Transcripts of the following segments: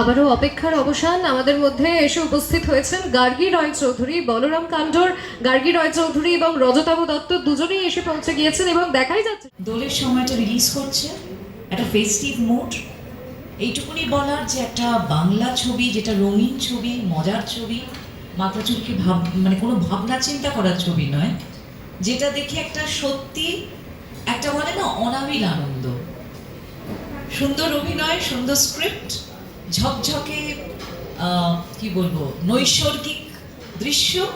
আবারও অপেক্ষার অবসান। আমাদের মধ্যে এসে উপস্থিত হয়েছেন গার্গী রয় চৌধুরী, বলরাম কাণ্ডর গার্গী রয় চৌধুরী এবং রজতাভ দত্ত। দুজনেই এসে পৌঁছে গিয়েছেন এবং দেখাই যাচ্ছে। দোলের সময়টা রিলিজ করছে। একটা ফেস্টিভ মুড এইটুকুনি বলার যে একটা বাংলা ছবি, যেটা রঙিন ছবি, মজার ছবি মাথা চুলকে ভাব মানে কোনো ভাবনা চিন্তা করার ছবি নয়, যেটা দেখে একটা সত্যি, একটা বলে না, অনাবিল আনন্দ। সুন্দর অভিনয়, সুন্দর স্ক্রিপ্ট ঝকঝকে আহ, কি বলব নৈসর্গিক দৃশ্য।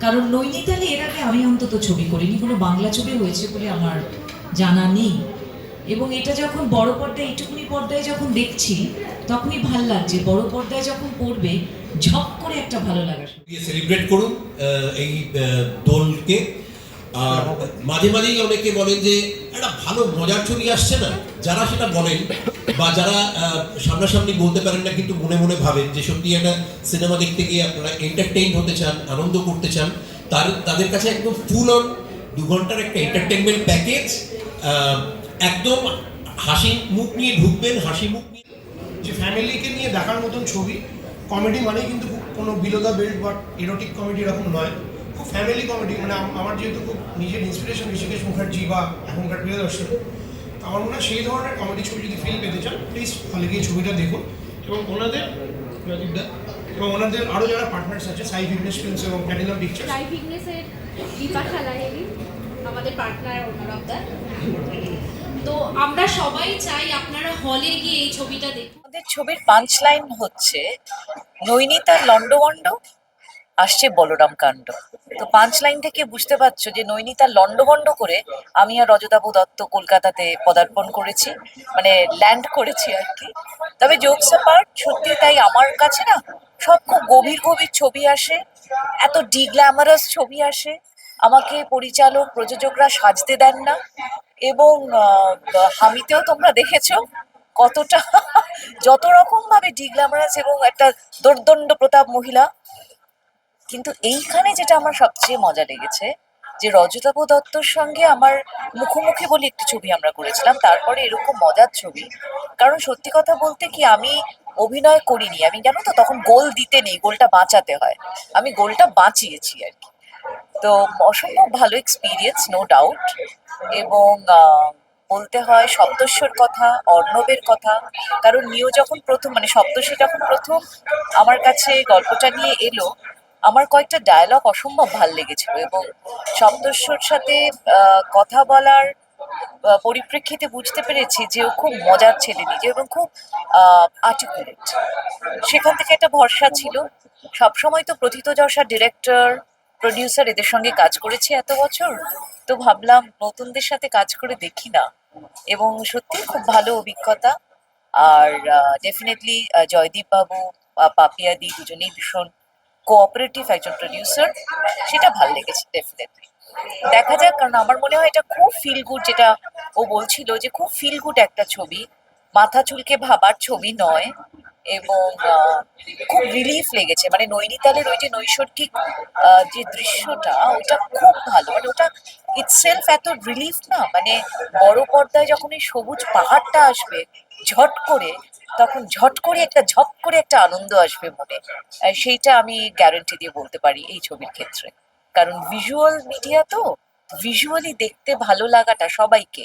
কারণ নৈনিতালে এর আগে আমি অন্তত ছবি করিনি কোনো বাংলা ছবি হয়েছে বলে আমার জানা নেই। এবং এটা যখন বড় পর্দায় এইটুকুনি পর্দায় যখন দেখছি তখনই ভালো লাগছে। বড় পর্দায় যখন পড়বে ঝপ করে একটা ভালো লাগা সেলিব্রেট করুন আহ, এই দোলকে। আর মাঝে মাঝেই অনেকে বলেন যে একটা ভালো মজার ছবি আসছে না? যারা সেটা বলেন বা যারা সামনাসামনি বলতে পারেন না, কিন্তু মনে মনে ভাবেন যে সত্যি একটা সিনেমা দেখতে গিয়ে আপনারা এন্টারটেইন হতে চান, আনন্দ করতে চান, তার, তাদের কাছে একদম ফুল অন দু ঘণ্টার একটা এন্টারটেনমেন্ট প্যাকেজ একদম হাসি মুখ নিয়ে ঢুকবেন, হাসি মুখ নিয়ে যে ফ্যামিলিকে নিয়ে দেখার মতন ছবি কমেডি মানেই কিন্তু কোনো বিলো দ্য বেল্ট বা এরোটিক কমেডি এরকম নয়। খুব ফ্যামিলি কমেডি মানে আমার যেহেতু খুব নিজের ইন্সপিরেশন ঋষিকেশ মুখার্জি বা এখনকার প্রিয়দর্শন আমার মনে হয় সেই ধরনের কমেডি ছবি যদি ফিল পেতে চান প্লিজ হলে গিয়ে ছবিটা দেখুন। এবং ওনাদের এবং ওনাদের আরও যারা পার্টনার্স আছে সাই ফিটনেস ফিল্মস এবং প্যাডিনাম পিকচার্স ট্রাই ফিটনেসের আমাদের পার্টনার ওনার অফ দ্য তো আমরা সবাই চাই আপনারা হলে গিয়ে এই ছবিটা দেখুন। আমাদের ছবির পাঞ্চ লাইন হচ্ছে নৈনিতার লন্ডভন্ড আসছে বলরাম কাণ্ড। তো পাঁচ লাইন থেকে বুঝতে পারছ যে নৈনিতার লন্ডভন্ড করে আমি আর রজতাবু দত্ত কলকাতাতে পদার্পণ করেছি মানে ল্যান্ড করেছি আর কি। তবে জোকস পার্ট সত্যি তাই আমার কাছে না সব খুব গভীর গভীর ছবি আসে, এত ডিগ্ল্যামারাস ছবি আসে। আমাকে পরিচালক, প্রযোজকরা সাজতে দেন না এবং হামিতেও তোমরা দেখেছ কতটা, যত রকম ভাবে ডিগ্ল্যামারাস এবং একটা দোর্দণ্ড প্রতাপ মহিলা কিন্তু এইখানে যেটা আমার সবচেয়ে মজা লেগেছে, যে রজতাভ দত্তর সঙ্গে আমার মুখোমুখি বলে একটি ছবি আমরা করেছিলাম, তারপরে এরকম মজার ছবি। কারণ সত্যি কথা বলতে কি, আমি অভিনয় করিনি। আমি জানো তো, তখন গোল দিতে নেই, গোলটা বাঁচাতে হয়। আমি গোলটা বাঁচিয়েছি আর কি। তো অসম্ভব ভালো এক্সপিরিয়েন্স নো ডাউট এবং বলতে হয় সপ্তস্বর কথা, অর্ণবের কথা। কারণ নিও যখন প্রথম মানে সপ্তর্ষি যখন প্রথম আমার কাছে গল্পটা নিয়ে এলো আমার কয়েকটা ডায়লগ অসম্ভব ভালো লেগেছিল এবং সপ্তস্বর সাথে কথা বলার পরিপ্রেক্ষিতে বুঝতে পেরেছি যে ও খুব মজার ছেলে নিজে এবং খুব আর্টিকুলেট সেখান থেকে একটা ভরসা ছিল। সবসময় তো প্রথিত যশা ডিরেক্টর প্রডিউসার এদের সঙ্গে কাজ করেছি এত বছর। তো ভাবলাম নতুনদের সাথে কাজ করে দেখি না। এবং সত্যি খুব ভালো অভিজ্ঞতা। আর ডেফিনেটলি জয়দীপ বাবু পাপিয়াদি দুজনেই ভীষণ কোঅপারেটিভ একজন প্রডিউসার সেটা ভালো লেগেছে ডেফিনেটলি দেখা যাক, কারণ আমার মনে হয় এটা খুব ফিল গুড যেটা ও বলছিল যে খুব ফিল গুড একটা ছবি। মাথা চুলকে ভাবার ছবি নয় এবং খুব রিলিফ লেগেছে। মানে নৈনিতালের ওই যে নৈসর্গিক যে দৃশ্যটা, ওটা খুব ভালো। মানে ওটা ইটসেলফ এত রিলিফ না। মানে বড় পর্দায় যখন এই সবুজ পাহাড়টা আসবে, ঝট করে তখন ঝট করে একটা ঝপ করে একটা আনন্দ আসবে মনে। সেইটা আমি গ্যারেন্টি দিয়ে বলতে পারি এই ছবির ক্ষেত্রে। কারণ ভিজুয়াল মিডিয়া তো ভিজুয়ালি দেখতে ভালো লাগাটা সবাইকে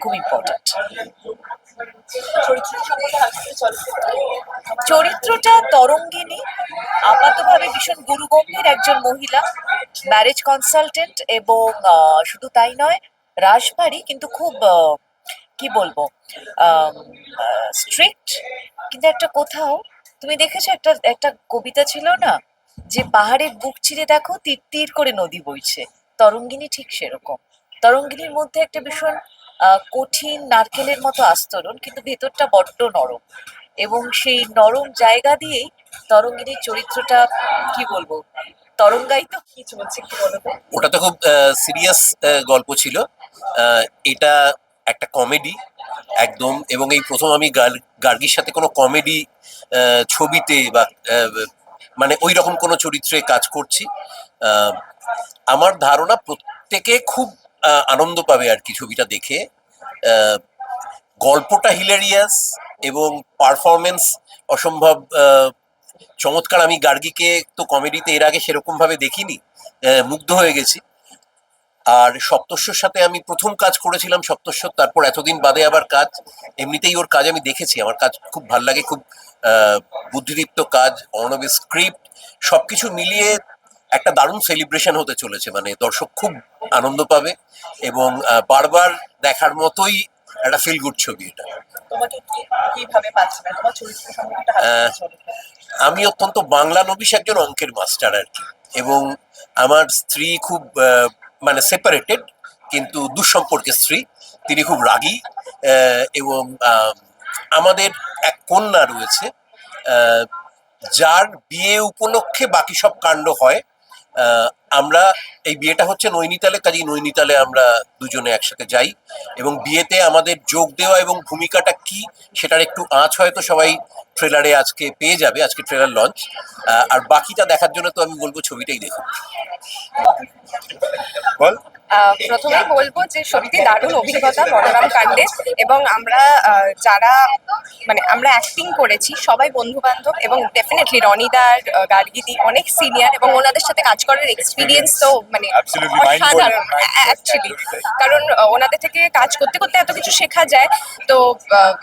খুব ইম্পর্ট্যান্ট চরিত্রটা? তরঙ্গিনী আপাতভাবে ভীষণ গুরুগম্ভীর একজন মহিলা ম্যারেজ কনসালটেন্ট এবং শুধু তাই নয় রাশভারী কিন্তু খুব কি বলব? স্ট্রিক্ট কিন্তু একটা কোথাও, তুমি দেখেছ একটা একটা কবিতা ছিল না? যে পাহাড়ের বুক চিরে দেখো তীর তীর করে নদী বইছে। তরঙ্গিনী ঠিক সেরকম। তরঙ্গিনীর মধ্যে একটা ভীষণ কঠিন নারকেলের মতো আস্তরণ, কিন্তু ভেতরটা বড্ড নরম। এবং সেই নরম জায়গা দিয়েই তরঙ্গিনীর চরিত্রটা, কি বলব তরঙ্গাই তো কি চলছে কি বলো তো? ওটা তো খুব সিরিয়াস গল্প ছিল। এটা একটা কমেডি একদম, এবং এই প্রথম আমি গার- গার্গির সাথে কোনো কমেডি ছবিতে বা মানে ওই রকম কোনো চরিত্রে কাজ করছি। আমার ধারণা প্রত্যেকে খুব আনন্দ পাবে আর কি ছবিটা দেখে। গল্পটা হিলেরিয়াস এবং পারফরমেন্স অসম্ভব চমৎকার। আমি গার্গীকে তো কমেডিতে এর আগে সেরকমভাবে দেখিনি মুগ্ধ হয়ে গেছি। আর সপ্তস্বর সাথে আমি প্রথম কাজ করেছিলাম সপ্তস্বর তারপর এতদিন বাদে আবার কাজ। এমনিতেই ওর কাজ আমি দেখেছি আমার কাজ খুব ভালো লাগে খুব বুদ্ধিদীপ্ত কাজ অর্ণবের স্ক্রিপ্ট সবকিছু মিলিয়ে একটা দারুণ সেলিব্রেশন হতে চলেছে। মানে দর্শক খুব আনন্দ পাবে এবং বারবার দেখার মতোই একটা ফিল গুড ছবি এটা। মানে আমি অত্যন্ত বাংলা নবিশ একজন অঙ্কের মাস্টার আর কি। এবং আমার স্ত্রী খুব মানে সেপারেটেড কিন্তু দুঃসম্পর্কের স্ত্রী। তিনি খুব রাগী এবং আমাদের এক কন্যা রয়েছে যার বিয়ে উপলক্ষে বাকি সব কাণ্ড হয় আমরা এই বিয়েটা হচ্ছে নৈনিতালে কাজেই নৈনিতালে আমরা দুজনে একসাথে যাই এবং বিয়েতে আমাদের যোগ দেওয়া এবং ভূমিকাটা কি সেটার একটু আঁচ হয়তো সবাই ট্রেলারে আজকে পেয়ে যাবে আজকে ট্রেলার লঞ্চ আর বাকিটা দেখার জন্য তো আমি বলব ছবিটাই দেখুন বল। আহ, প্রথমেই বলব যে সত্যি দারুণ অভিজ্ঞতা বলরাম কাণ্ডে এবং আমরা যারা মানে আমরা অ্যাক্টিং করেছি সবাই বন্ধু বান্ধব এবং ডেফিনেটলি রনিদার গার্গিদি অনেক সিনিয়র এবং ওনাদের সাথে কাজ করার এক্সপিরিয়েন্স তো মানে অসাধারণ অ্যাকচুয়ালি কারণ ওনাদের থেকে কাজ করতে করতে এত কিছু শেখা যায়। তো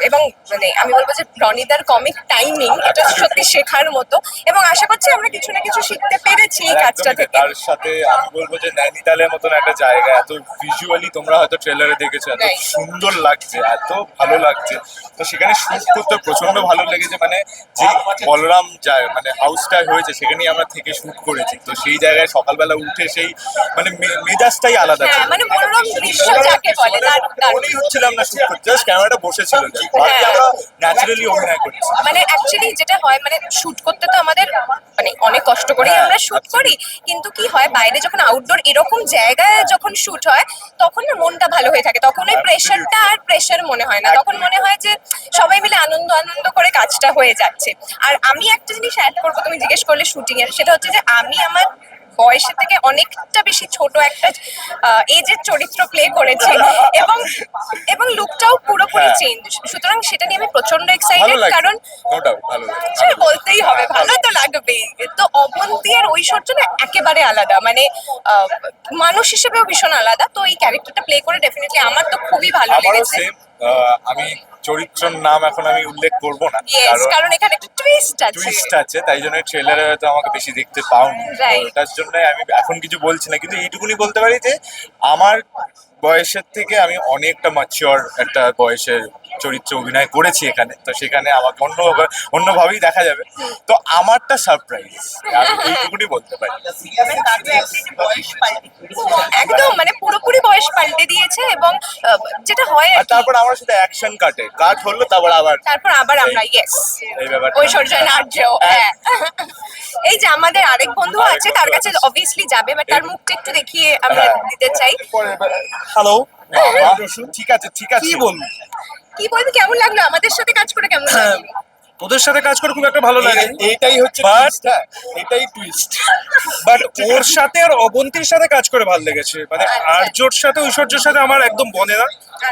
এবং মানে আমি বলব যে রনিদার কমিক টাইমিং এটা সত্যি শেখার মতো। এবং আশা করছি আমরা কিছু না কিছু শিখতে পেরেছি এই কাজটা থেকে। তার সাথে আমি বলব যে নৈনিতালের মতন একটা জায়গা এত ভিজুয়ালি তোমরা হয়তো ট্রেলারে দেখেছ এত সুন্দর লাগছে এত ভালো লাগছে। তো সেখানে শুট করতে প্রচণ্ড ভালো লেগেছে মানে যে বলরাম যায় মানে হাউসটা হয়েছে সেখানেই আমরা থেকে শুট করেছি। তো সেই জায়গায় সকালবেলা উঠে সেই মানে মেজাজটাই আলাদা হ্যাঁ ছিল। মানে মনোরম দৃশ্য যাকে বলে মনেই হচ্ছিলাম না শুট করতে জাস্ট ক্যামেরাটা বসেছিল। বাকি। আমরা ন্যাচারালি অভিনয় করছি। মানে অ্যাকচুয়ালি যেটা হয় মানে শুট করতে তো আমাদের মানে অনেক কষ্ট করেই হ্যাঁ, আমরা শুট করি। কিন্তু কি হয় বাইরে যখন আউটডোর এরকম জায়গায় যখন শুট হয় তখন না মনটা ভালো হয়ে থাকে। তখন ওই প্রেশারটা আর প্রেশার মনে হয় না। তখন মনে হয় যে সবাই মিলে আনন্দ আনন্দ করে কাজটা হয়ে যাচ্ছে। আর আমি একটা জিনিস অ্যাড করব তুমি জিজ্ঞেস করলে শুটিং এর সেটা হচ্ছে যে আমি আমার বয়সের থেকে অনেকটা বেশি ছোট একটা এজের চরিত্র প্লে করেছে এবং এবং লুকটাও পুরোপুরি হ্যাঁ। চেঞ্জ সুতরাং সেটা নিয়ে আমি প্রচণ্ড এক্সাইটেড কারণ সেটা বলতেই হবে ভালো তো লাগবেই তো অবন্তী আর ঐশ্বর্য না একেবারে আলাদা। মানে আহ, মানুষ হিসেবেও ভীষণ আলাদা। তো এই ক্যারেক্টারটা প্লে করে ডেফিনেটলি আমার তো খুবই ভালো লেগেছে। আমি চরিত্রের নাম এখন আমি উল্লেখ করব না কারণ এখানে একটা টুইস্ট আছে। টুইস্ট আছে তাই জন্য ট্রেলারে হয়তো আমাকে বেশি দেখতে পাওনি। ওটার জন্য আমি এখন কিছু বলছি না কিন্তু এইটুকুনি বলতে পারি যে আমার বয়সের থেকে আমি অনেকটা ম্যাচিওর একটা বয়সের চরিত্রে অভিনয় করেছি এখানে তো সেখানে আমাকে অন্য অন্যভাবেই দেখা যাবে। তো আমারটা সারপ্রাইজ আমি এইটুকুনি বলতে পারি। একদম মানে পুরোপুরি বয়স পাল্টে দিয়েছে এবং যেটা হয় আর তারপর আমার সাথে অ্যাকশন কাটে কাট হলো তারপর আবার তারপর আবার আমরা ইয়েস ঐশ্বর্য নার্য হ্যাঁ। এই যে আমাদের আরেক বন্ধু আছে তার কাছে অবভিয়াসলি যাবে বাট তার মুখটা একটু দেখিয়ে আমরা হ্যাঁ। দিতে চাই। হ্যালো ঠিক আছে ঠিক আছে। কি বলব কি বলবি? কেমন লাগল? আমাদের সাথে কাজ করে কেমন হ্যাঁ। লাগল? তোদের সাথে কাজ করে খুব একটা ভালো লাগে। এই- এইটাই হচ্ছে twist, হ্যাঁ, এটাই টুইস্ট বাট ওর সাথে আর অবন্তীর সাথে কাজ করে ভালো লেগেছে। মানে আচ্ছা। আর্যর সাথে ঐশ্বর্যের সাথে আমার একদম বনে না।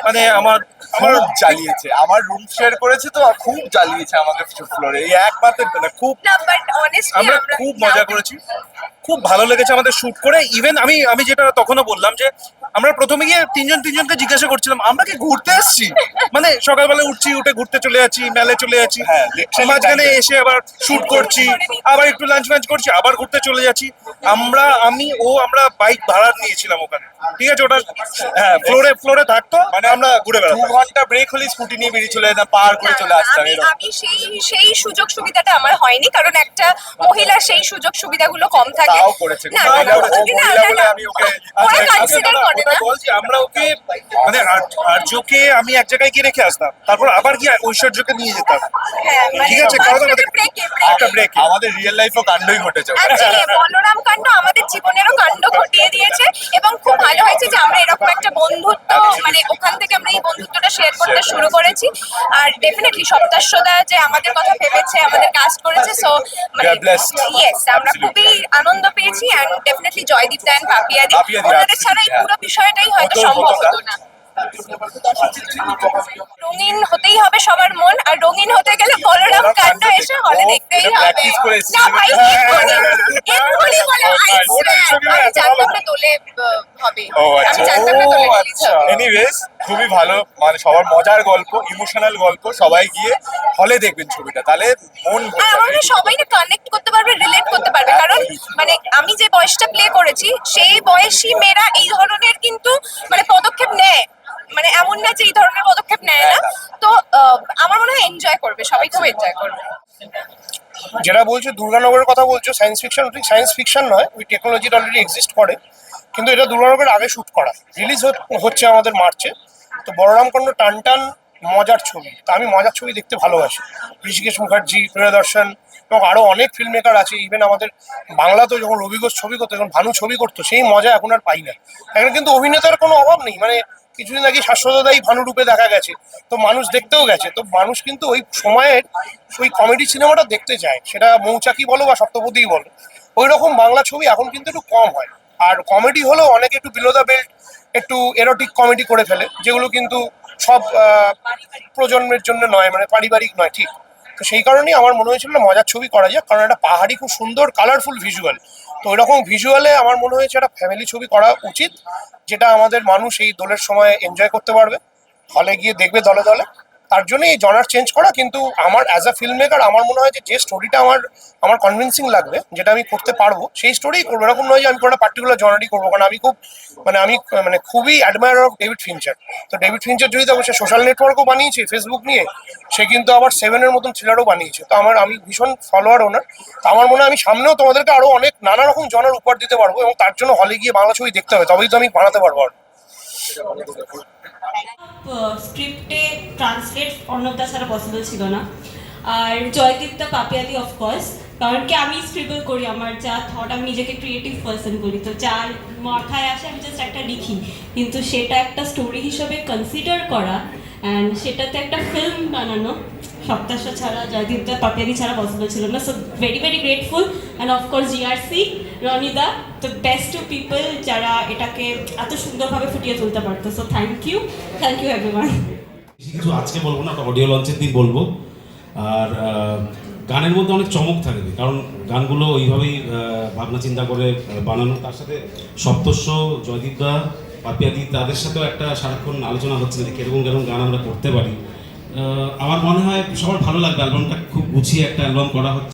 মানে আমার আমার জ্বালিয়েছে। আমার রুম শেয়ার করেছে তো খুব জ্বালিয়েছে আমাকে ফ্লোরে এই একমাত্র না খুব আমরা খুব মজা করেছি। খুব ভালো লেগেছে আমাদের শুট করে। ইভেন আমি আমি যেটা তখনও বললাম যে আমরা প্রথমে গিয়ে তিনজন তিনজনকে জিজ্ঞাসা করছিলাম আমরা কি ঘুরতে এসেছি? মানে সকালবেলা উঠছি উঠে ঘুরতে চলে যাচ্ছি মেলে চলে যাচ্ছি। হ্যাঁ, মাঝখানে এসে আবার শুট করছি আবার একটু লাঞ্চ ফাঞ্চ করছি আবার ঘুরতে চলে যাচ্ছি। আমরা আমি ও আমরা বাইক ভাড়া নিয়েছিলাম ওখানে। ঠিক আছে ওটা হ্যাঁ ফ্লোরে ফ্লোরে থাকতো মানে আমরা ঘুরে দু ঘণ্টা ব্রেক হলে স্কুটি নিয়ে বেরিয়ে চলে যেতাম পার করে চলে আসতাম আমি সেই সেই সুযোগ সুবিধাটা আমার হয়নি কারণ একটা মহিলা সেই সুযোগ সুবিধাগুলো কম থাকে। না মহিলা না, বলে- না, আমি ওকে- কনসিডার না আমরা ওকে মানে আর্যকে আমি এক জায়গায় গিয়ে রেখে আসতাম। তারপর আবার গিয়ে ঐশ্বর্যকে নিয়ে যেতাম। হ্যাঁ মানে ঠিক আছে, কারণ আমাদের- একটা ব্রেক আমাদের রিয়েল লাইফও কাণ্ডই ঘটেছে বলরাম কাণ্ড আমাদের জীবনেরও কাণ্ড ঘটিয়ে দিয়েছে এবং খুব ভালো হয়েছে যে আমরা এরকম একটা বন্ধুত্ব মানে ওখান থেকে আমরা এই বন্ধুত্বটা শেয়ার করতে শুরু করেছি। আর ডেফিনেটলি সপ্তাশ্বদা যে আমাদের কথা ভেবেছে আমাদের কাস্ট করেছে সো মানে ইয়েস আমরা খুবই আনন্দ পেয়েছি এন্ড ডেফিনেটলি জয়দীপ দেন পাপিয়াদি পাপিয়াদি, ওনাদের ছাড়া এই পুরো বিষয়টাই হয়তো সম্ভব হতো না। রঙিন হতেই হবে সবার মন আর রঙিন হতে গেলে বলরাম কাণ্ড এসে হলে দেখতেই হবে। না ভাই এক্ষুনি বলে আমি জানতাম না তোলে হবে। আমি আচ্ছা। জানতাম না তোলে হবে। এনিওয়েজ খুবই ভালো মানে সবার মজার গল্প ইমোশনাল গল্প সবাই গিয়ে হলে দেখবেন ছবিটা তাহলে মন আমার। হয় সবাই না কানেক্ট করতে পারবে রিলেট করতে পারবে কারণ মানে আমি যে বয়সটা প্লে করেছি সেই বয়সী মেয়েরা এই ধরনের কিন্তু মানে পদক্ষেপ নেয়। মানে এমন না যে এই ধরনের পদক্ষেপ নেয় না। তো আহ, আমার মনে হয় এনজয় করবে সবাই খুব এনজয় করবে। যেটা বলছো দুর্গানগরের কথা বলছো সায়েন্স ফিকশন ঠিক সায়েন্স ফিকশন নয় ওই টেকনোলজিটা অলরেডি এক্সিস্ট করে। কিন্তু এটা দুর্গানগরের আগে শ্যুট করা। রিলিজ হচ্ছে আমাদের মার্চে। তো বলরামকাণ্ড টান টান মজার ছবি। তা আমি মজার ছবি দেখতে ভালোবাসি। ঋষিকেশ মুখার্জি, প্রিয়দর্শন এবং আরও অনেক ফিল্ম মেকার আছে। ইভেন আমাদের বাংলাতেও যখন রবি ঘোষ ছবি করতো, যখন ভানু ছবি করতো, সেই মজা এখন আর পাই না। এখন কিন্তু অভিনেতার কোনো অভাব নেই। মানে কিছুদিন আগে শাশ্বতদাই ভানু রূপে দেখা গেছে। তো মানুষ দেখতেও গেছে। তো মানুষ কিন্তু ওই সময়ের ওই কমেডি সিনেমাটা দেখতে চায়। সেটা মৌচাকি বলো বা সপ্তপদী বলো। ওই রকম বাংলা ছবি এখন কিন্তু একটু কম হয়। আর কমেডি হলো অনেকে একটু বিলো বেল্ট একটু এরোটিক কমেডি করে ফেলে, যেগুলো কিন্তু সব প্রজন্মের জন্য নয় মানে পারিবারিক নয়, ঠিক। তো সেই কারণেই আমার মনে হয়েছিল মজার ছবি করা যাক, কারণ একটা পাহাড়ি খুব সুন্দর কালারফুল ভিজুয়াল তো ওইরকম ভিজুয়ালে আমার মনে হয়েছে একটা ফ্যামিলি ছবি করা উচিত, যেটা আমাদের মানুষ এই দোলের সময় এনজয় করতে পারবে। হলে গিয়ে দেখবে দলে দলে। তার জন্য এই জনার চেঞ্জ করা, কিন্তু আমার অ্যাজ আ ফিল্ম মেকার আমার মনে হয় যে যে স্টোরিটা আমার আমার কনভিন্সিং লাগবে, যেটা আমি করতে পারব, সেই স্টোরিই করব। এরকম নয় যে আমি কোনো পার্টিকুলার জনারই করব, কারণ আমি খুব মানে আমি মানে খুবই অ্যাডমায়ার অফ ডেভিড ফিনচার তো ডেভিড ফিনচার যদি দেখো সে সোশ্যাল নেটওয়ার্কও বানিয়েছে ফেসবুক নিয়ে, সে কিন্তু আবার সেভেনের মতন থ্রিলারও বানিয়েছে। তো আমার, আমি ভীষণ ফলোয়ার ওনার তো আমার মনে হয় আমি সামনেও তোমাদেরকে আরও অনেক নানা রকম জনের উপহার দিতে পারব, এবং তার জন্য হলে গিয়ে বাংলা ছবি দেখতে হবে, তবেই তো আমি বানাতে পারব আর। স্ক্রিপ্টে ট্রান্সলেট অন্যতা ছাড়া পসিবল ছিল না। আর জয়দীপ্তা পাপিয়াদি অফকোর্স কারণ কি আমি স্ক্রিবল করি, আমার যা থট আমি নিজেকে ক্রিয়েটিভ পার্সন করি। তো যার মাথায় আসে, আমি জাস্ট একটা লিখি। কিন্তু সেটা একটা স্টোরি হিসেবে কনসিডার করা অ্যান্ড সেটাতে একটা ফিল্ম বানানো সপ্তাহ ছাড়া, জয়দীপ্তা পাপিয়াদি ছাড়া পসিবল ছিল না। So very very grateful and of course GRC রনিদা the best two people যারা এটাকে এত সুন্দরভাবে ফুটিয়ে তুলতে পারতো। So thank you thank you everyone কিছু আজকে বলব না অডিও লঞ্চের দিন বলব। আর গানের মধ্যে অনেক চমক থাকে, কারণ গানগুলো ওইভাবেই ভাবনা চিন্তা করে বানানো। তার সাথে সপ্তস্ব জয়দীপ দা পাপিয়াদি তাদের সাথেও একটা সারাক্ষণ আলোচনা হচ্ছে যে কীরকম কীরকম গান আমরা করতে পারি। আমার মনে হয় সবার ভালো লাগবে, অ্যালবামটা খুব গুছিয়ে একটা অ্যালবাম করা হচ্ছে।